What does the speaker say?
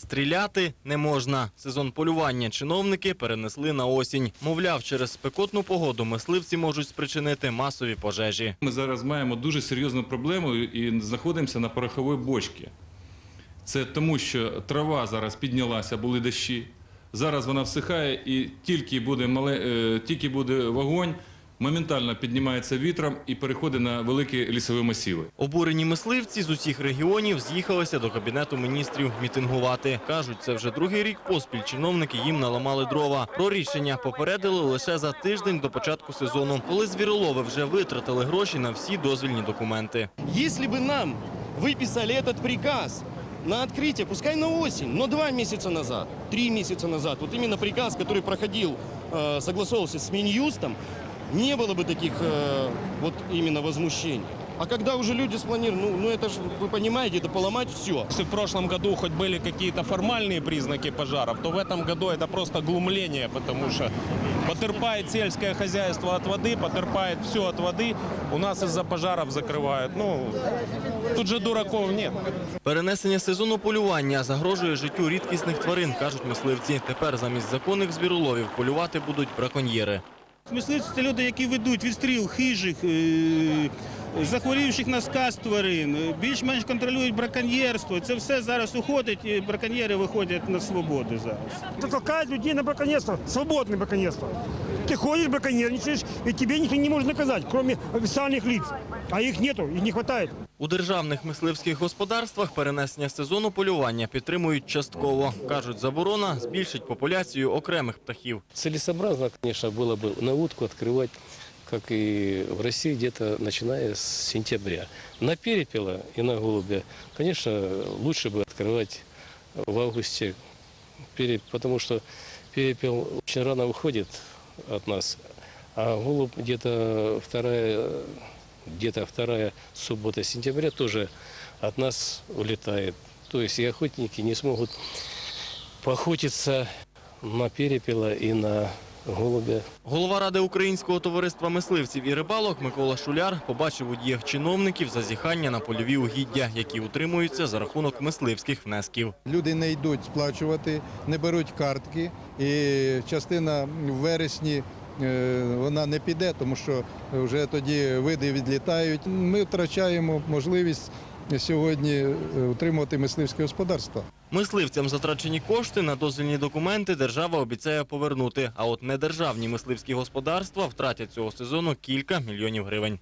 Стріляти не можна. Сезон полювання чиновники перенесли на осінь. Мовляв, через спекотну погоду мисливці можуть спричинити масові пожежі. Ми зараз маємо дуже серйозну проблему і знаходимося на пороховій бочці. Це тому, що трава зараз піднялася, були дощі. Зараз вона всихає і тільки буде, мале, е, тільки буде вогонь, моментально піднімається вітром і переходить на великі лісові масиви. Обурені мисливці з усіх регіонів з'їхалися до кабінету міністрів мітингувати. Кажуть, це вже другий рік поспіль чиновники їм наламали дрова. Про рішення попередили лише за тиждень до початку сезону, коли звіролови вже витратили гроші на всі дозвільні документи. Если бы нам выписали этот приказ на открытие, пускай на осень, но два месяца назад, три месяца назад, вот именно приказ, который проходил, э, согласовывался с Минюстом, не было бы таких э, вот именно возмущений. А когда уже люди спланировали, ну, ну это же, вы понимаете, это поломать все. Если в прошлом году хоть были какие-то формальные признаки пожаров, то в этом году это просто глумление, потому что потерпает сельское хозяйство от воды, потерпает все от воды. У нас из-за пожаров закрывают. Ну, тут же дураков нет. Перенесення сезону полювання загрожує життю рідкісних тварин, кажуть мисливці. Тепер замість законних звіроловів полювати будуть браконьєри. Мисливці це люди, які ведуть відстріл хижих, е, захворівших на сказ тварин, більш-менш контролюють браконьєрство. Це все зараз уходить, і браконьєри виходять на свободу зараз. Толкають толкает людей на браконьєрство, свободне браконьерство Ты ходишь, браконьерничаешь, и тебе никто не может наказать, кроме официальных лиц. А их нету, их не хватает. У державних мисливських господарствах перенесення сезону полювання підтримують частково. Кажуть, заборона збільшить популяцію окремих птахів. Целесообразно, конечно, было бы на утку открывать, как и в России, где-то начиная с сентября. На перепела и на голубя, конечно, лучше бы открывать в августе, пере- потому что перепел очень рано уходит от нас, а голубь где-то вторая, где-то вторая суббота сентября тоже от нас улетает. То есть и охотники не смогут поохотиться на перепела и на голубя. Голова Ради Українського товариства мисливців і рибалок Микола Шуляр побачив у діях чиновників зазіхання на польові угіддя, які утримуються за рахунок мисливських внесків. Люди не йдуть сплачувати, не беруть картки, і частина в вересні е, вона не піде, тому що вже тоді види відлітають. Ми втрачаємо можливість сьогодні е, утримувати мисливське господарство. Мисливцям затрачені кошти на дозвільні документи держава обіцяє повернути. А от недержавні мисливські господарства втратять цього сезону кілька мільйонів гривень.